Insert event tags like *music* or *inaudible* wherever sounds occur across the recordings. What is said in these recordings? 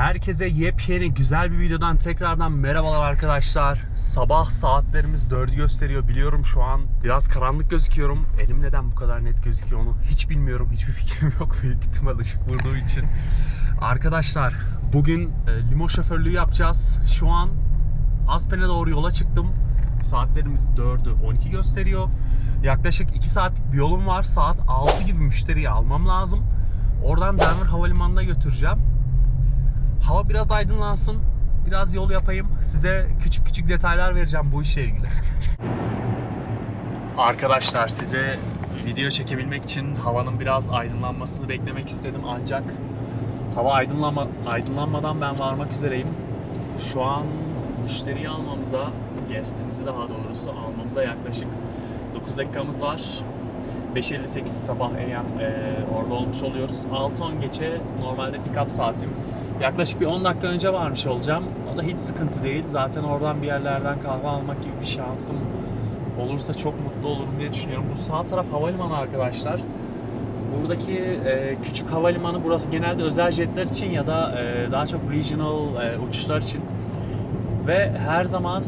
Herkese yepyeni güzel bir videodan tekrardan merhabalar arkadaşlar. Sabah saatlerimiz 4'ü gösteriyor. Biliyorum şu an biraz karanlık gözüküyorum. Elim neden bu kadar net gözüküyor onu hiç bilmiyorum. Hiçbir *laughs* fikrim yok. Büyük ihtimal ışık vurduğu için. Arkadaşlar bugün e, limo şoförlüğü yapacağız. Şu an Aspen'e doğru yola çıktım. Saatlerimiz 4'ü 12 gösteriyor. Yaklaşık 2 saatlik bir yolum var. Saat 6 gibi müşteriyi almam lazım. Oradan Denver Havalimanı'na götüreceğim. Hava biraz aydınlansın. Biraz yol yapayım. Size küçük küçük detaylar vereceğim bu işle ilgili. *laughs* Arkadaşlar size video çekebilmek için havanın biraz aydınlanmasını beklemek istedim ancak hava aydınlanma, aydınlanmadan ben varmak üzereyim. Şu an müşteriyi almamıza, guestimizi daha doğrusu almamıza yaklaşık 9 dakikamız var. 5.58 sabah AM e, orada olmuş oluyoruz. 6.10 geçe normalde pick-up saatim. Yaklaşık bir 10 dakika önce varmış olacağım. O da hiç sıkıntı değil. Zaten oradan bir yerlerden kahve almak gibi bir şansım olursa çok mutlu olurum diye düşünüyorum. Bu sağ taraf havalimanı arkadaşlar. Buradaki e, küçük havalimanı burası genelde özel jetler için ya da e, daha çok regional e, uçuşlar için. Ve her zaman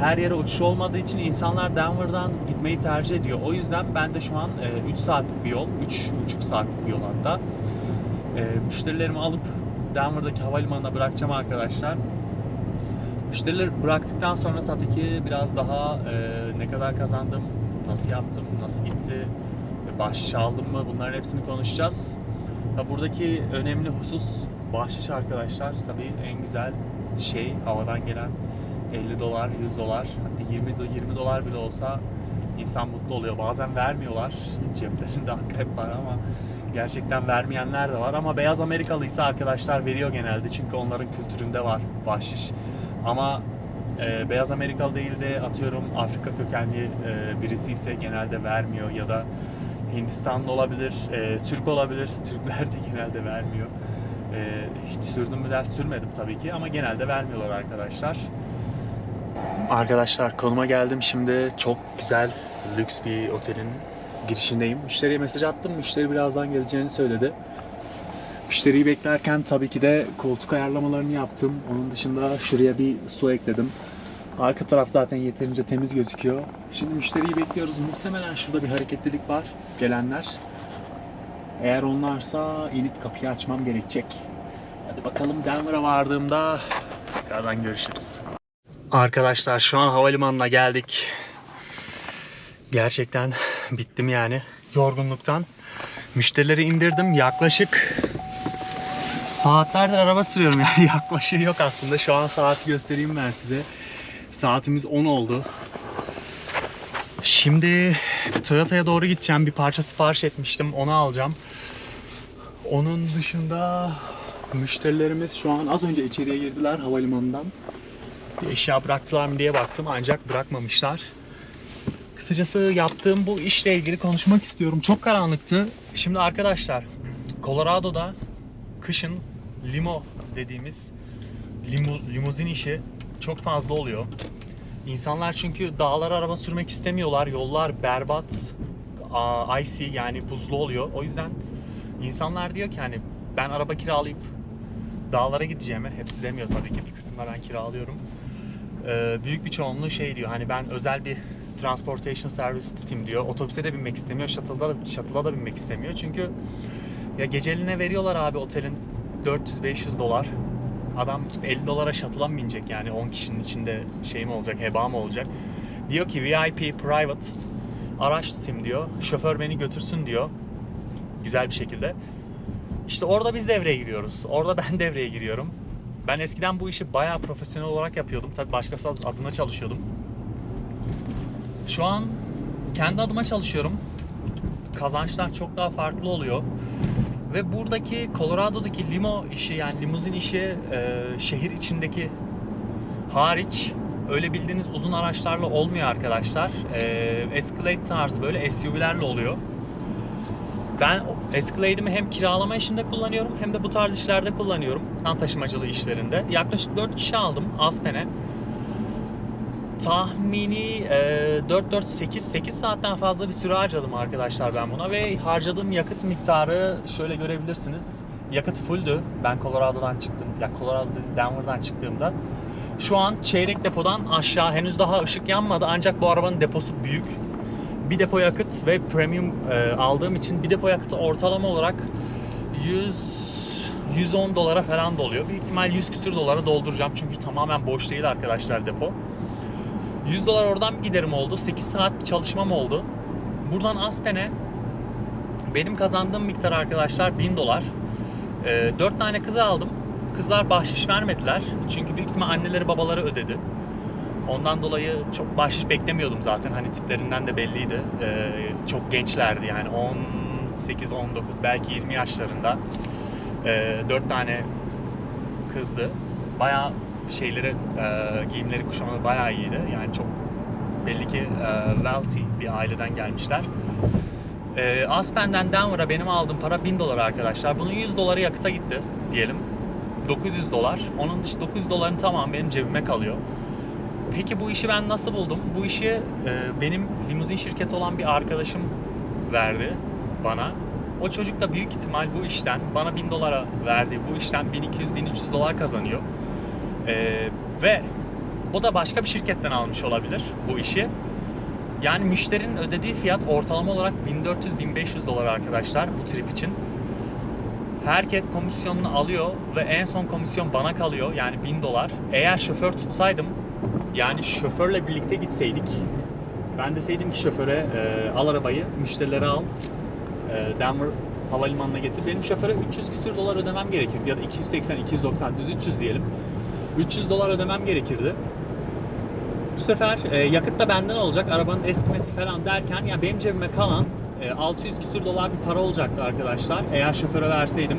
her yere uçuş olmadığı için insanlar Denver'dan gitmeyi tercih ediyor. O yüzden ben de şu an 3 saatlik bir yol, 3,5 saatlik bir yol hatta. E, müşterilerimi alıp Denver'daki havalimanına bırakacağım arkadaşlar. Müşterileri bıraktıktan sonra tabii ki biraz daha e, ne kadar kazandım, nasıl yaptım, nasıl gitti, e, bahşiş aldım mı bunların hepsini konuşacağız. Tabi buradaki önemli husus bahşiş arkadaşlar. Tabii en güzel şey havadan gelen 50 dolar, 100 dolar, hatta 20 do- 20 dolar bile olsa insan mutlu oluyor. Bazen vermiyorlar. *laughs* Ceplerinde akrep var ama gerçekten vermeyenler de var. Ama beyaz Amerikalıysa arkadaşlar veriyor genelde. Çünkü onların kültüründe var bahşiş. Ama e, beyaz Amerikalı değil de atıyorum Afrika kökenli e, birisi ise genelde vermiyor ya da Hindistanlı olabilir, e, Türk olabilir. *laughs* Türkler de genelde vermiyor. E, hiç sürdüm mü ders sürmedim tabii ki ama genelde vermiyorlar arkadaşlar. Arkadaşlar konuma geldim. Şimdi çok güzel lüks bir otelin girişindeyim. Müşteriye mesaj attım. Müşteri birazdan geleceğini söyledi. Müşteriyi beklerken tabii ki de koltuk ayarlamalarını yaptım. Onun dışında şuraya bir su ekledim. Arka taraf zaten yeterince temiz gözüküyor. Şimdi müşteriyi bekliyoruz. Muhtemelen şurada bir hareketlilik var. Gelenler. Eğer onlarsa inip kapıyı açmam gerekecek. Hadi bakalım Denver'a vardığımda tekrardan görüşürüz. Arkadaşlar şu an havalimanına geldik. Gerçekten bittim yani yorgunluktan. Müşterileri indirdim. Yaklaşık saatlerdir araba sürüyorum yani *laughs* yaklaşık yok aslında. Şu an saati göstereyim ben size. Saatimiz 10 oldu. Şimdi Toyota'ya doğru gideceğim. Bir parça sipariş etmiştim. Onu alacağım. Onun dışında müşterilerimiz şu an az önce içeriye girdiler havalimanından. Bir eşya bıraktılar mı diye baktım ancak bırakmamışlar. Kısacası yaptığım bu işle ilgili konuşmak istiyorum. Çok karanlıktı. Şimdi arkadaşlar Colorado'da kışın limo dediğimiz limu, limuzin işi çok fazla oluyor. İnsanlar çünkü dağlara araba sürmek istemiyorlar. Yollar berbat, icy yani buzlu oluyor. O yüzden insanlar diyor ki hani ben araba kiralayıp dağlara gideceğime, hepsi demiyor tabii ki bir kısmına ben kiralıyorum. Ee, büyük bir çoğunluğu şey diyor hani ben özel bir transportation service tutayım diyor. Otobüse de binmek istemiyor, shuttle'da da, shuttle'a da binmek istemiyor. Çünkü ya geceliğine veriyorlar abi otelin 400-500 dolar. Adam 50 dolara shuttle'a mı binecek yani 10 kişinin içinde şey mi olacak, heba mı olacak? Diyor ki VIP, private araç tutayım diyor. Şoför beni götürsün diyor. Güzel bir şekilde. İşte orada biz devreye giriyoruz. Orada ben *laughs* devreye giriyorum. Ben eskiden bu işi bayağı profesyonel olarak yapıyordum. Tabii başkası adına çalışıyordum. Şu an kendi adıma çalışıyorum. Kazançlar çok daha farklı oluyor. Ve buradaki Colorado'daki limo işi yani limuzin işi e, şehir içindeki hariç öyle bildiğiniz uzun araçlarla olmuyor arkadaşlar. E, Escalade tarzı böyle SUV'lerle oluyor. Ben Escalade'imi hem kiralama işinde kullanıyorum hem de bu tarz işlerde kullanıyorum. Kan taşımacılığı işlerinde. Yaklaşık 4 kişi aldım Aspen'e. Tahmini e, 4-4-8 saatten fazla bir süre harcadım arkadaşlar ben buna ve harcadığım yakıt miktarı şöyle görebilirsiniz. yakıt fulldü. Ben Colorado'dan çıktım. Ya Colorado Denver'dan çıktığımda. Şu an çeyrek depodan aşağı henüz daha ışık yanmadı ancak bu arabanın deposu büyük. Bir depo yakıt ve premium e, aldığım için bir depo yakıtı ortalama olarak 100 110 dolara falan doluyor. Büyük ihtimal 100 küsür dolara dolduracağım çünkü tamamen boş değil arkadaşlar depo. 100 dolar oradan bir giderim oldu. 8 saat bir çalışmam oldu. Buradan Aspen'e benim kazandığım miktar arkadaşlar 1000 dolar. Ee, 4 tane kızı aldım. Kızlar bahşiş vermediler. Çünkü büyük ihtimal anneleri babaları ödedi. Ondan dolayı çok bahşiş beklemiyordum zaten. Hani tiplerinden de belliydi. Ee, çok gençlerdi yani 18, 19 belki 20 yaşlarında. Ee, 4 tane kızdı. Bayağı şeyleri, e, giyimleri, kuşamları bayağı iyiydi. Yani çok belli ki e, wealthy bir aileden gelmişler. E, Aspen'den Denver'a benim aldığım para 1000 dolar arkadaşlar. Bunun 100 doları yakıta gitti diyelim. 900 dolar. Onun dışı 900 doların tamamı benim cebime kalıyor. Peki bu işi ben nasıl buldum? Bu işi e, benim limuzin şirketi olan bir arkadaşım verdi bana. O çocuk da büyük ihtimal bu işten bana 1000 dolara verdi. Bu işten 1200-1300 dolar kazanıyor. E, ve o da başka bir şirketten almış olabilir bu işi. Yani müşterinin ödediği fiyat ortalama olarak 1400-1500 dolar arkadaşlar bu trip için. Herkes komisyonunu alıyor ve en son komisyon bana kalıyor yani 1000 dolar. Eğer şoför tutsaydım yani şoförle birlikte gitseydik ben deseydim ki şoföre e, al arabayı müşterileri al e, Denver havalimanına getir. Benim şoföre 300 küsür dolar ödemem gerekirdi ya da 280, 290, düz 300 diyelim. 300 dolar ödemem gerekirdi. Bu sefer e, yakıt da benden olacak. Arabanın eskimesi falan derken ya benim cebime kalan e, 600 küsür dolar bir para olacaktı arkadaşlar. Eğer şoföre verseydim.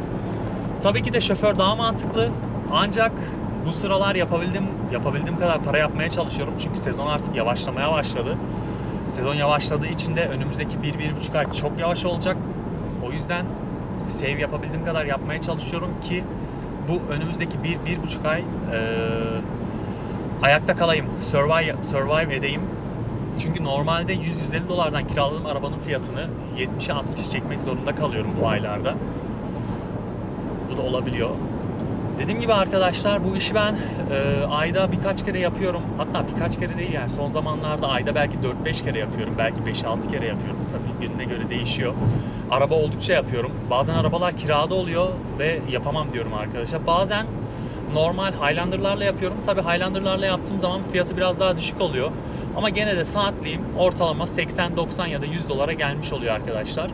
Tabii ki de şoför daha mantıklı. Ancak bu sıralar yapabildim yapabildiğim kadar para yapmaya çalışıyorum. Çünkü sezon artık yavaşlamaya başladı. Sezon yavaşladığı için de önümüzdeki 1-1,5 ay çok yavaş olacak. O yüzden save yapabildiğim kadar yapmaya çalışıyorum ki bu önümüzdeki 1-1,5 ay eee ayakta kalayım, survive, survive edeyim. Çünkü normalde 100-150 dolardan kiraladığım arabanın fiyatını 70'e 60'a çekmek zorunda kalıyorum bu aylarda. Bu da olabiliyor. Dediğim gibi arkadaşlar bu işi ben e, ayda birkaç kere yapıyorum. Hatta birkaç kere değil yani son zamanlarda ayda belki 4-5 kere yapıyorum. Belki 5-6 kere yapıyorum. Tabii gününe göre değişiyor. Araba oldukça yapıyorum. Bazen arabalar kirada oluyor ve yapamam diyorum arkadaşlar. Bazen normal Highlander'larla yapıyorum. Tabii Highlander'larla yaptığım zaman fiyatı biraz daha düşük oluyor. Ama gene de saatliğim ortalama 80-90 ya da 100 dolara gelmiş oluyor arkadaşlar.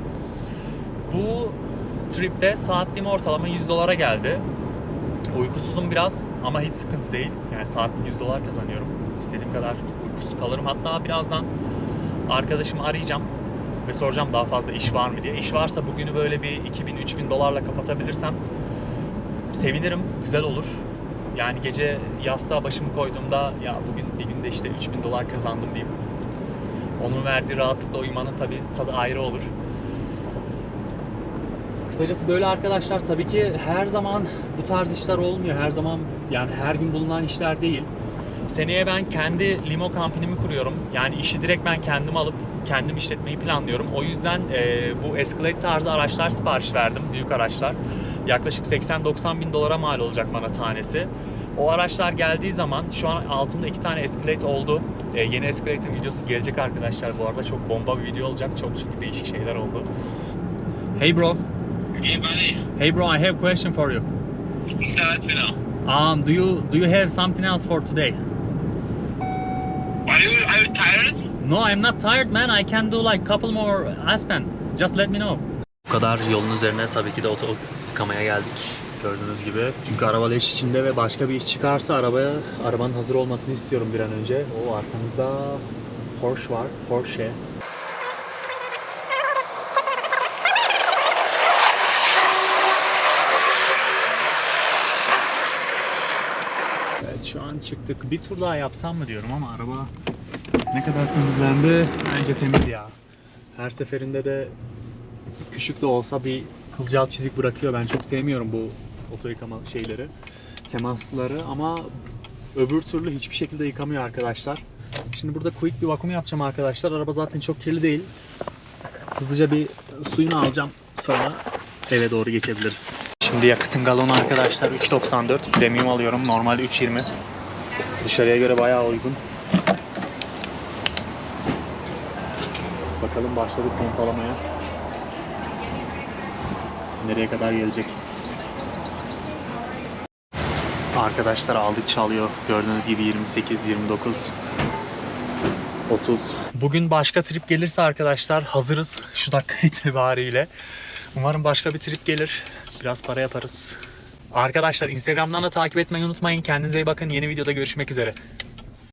Bu tripte saatliğim ortalama 100 dolara geldi. Uykusuzum biraz ama hiç sıkıntı değil. Yani saatlik 100 dolar kazanıyorum. İstediğim kadar uykusuz kalırım. Hatta birazdan arkadaşımı arayacağım ve soracağım daha fazla iş var mı diye. İş varsa bugünü böyle bir 2000-3000 dolarla kapatabilirsem sevinirim, güzel olur. Yani gece yastığa başımı koyduğumda ya bugün bir günde işte 3000 dolar kazandım diyeyim. Onun verdiği rahatlıkla uyumanın tabii tadı ayrı olur. Kısacası böyle arkadaşlar tabii ki her zaman bu tarz işler olmuyor. Her zaman yani her gün bulunan işler değil. Seneye ben kendi limo kampanyamı kuruyorum. Yani işi direkt ben kendim alıp kendim işletmeyi planlıyorum. O yüzden e, bu Escalade tarzı araçlar sipariş verdim. Büyük araçlar. Yaklaşık 80-90 bin dolara mal olacak bana tanesi. O araçlar geldiği zaman şu an altımda iki tane Escalade oldu. E, yeni Escalade'in videosu gelecek arkadaşlar bu arada. Çok bomba bir video olacak. Çok çünkü değişik şeyler oldu. Hey bro. Hey buddy, Hey bro, I have a question for you. let me know. Um, do you do you have something else for today? Are you are you tired? No, I'm not tired man. I can do like couple more Aspen. Just let me know. Bu kadar yolun üzerine tabii ki de oto yıkamaya geldik. Gördüğünüz gibi. Çünkü araba leş içinde ve başka bir iş çıkarsa arabaya arabanın hazır olmasını istiyorum bir an önce. O arkamızda Porsche var. Porsche. Evet şu an çıktık. Bir tur daha yapsam mı diyorum ama araba ne kadar temizlendi? Bence temiz ya. Her seferinde de küçük de olsa bir kılcal çizik bırakıyor. Ben çok sevmiyorum bu oto yıkama şeyleri, temasları ama öbür türlü hiçbir şekilde yıkamıyor arkadaşlar. Şimdi burada quick bir vakum yapacağım arkadaşlar. Araba zaten çok kirli değil. Hızlıca bir suyunu alacağım. Sonra eve doğru geçebiliriz. Şimdi yakıtın galonu arkadaşlar 3.94. Premium alıyorum. Normalde 3.20. Dışarıya göre bayağı uygun. Bakalım başladık pompalamaya. Nereye kadar gelecek? Arkadaşlar aldık çalıyor. Gördüğünüz gibi 28, 29, 30. Bugün başka trip gelirse arkadaşlar hazırız şu dakika *laughs* itibariyle. Umarım başka bir trip gelir. Biraz para yaparız. Arkadaşlar Instagram'dan da takip etmeyi unutmayın. Kendinize iyi bakın. Yeni videoda görüşmek üzere.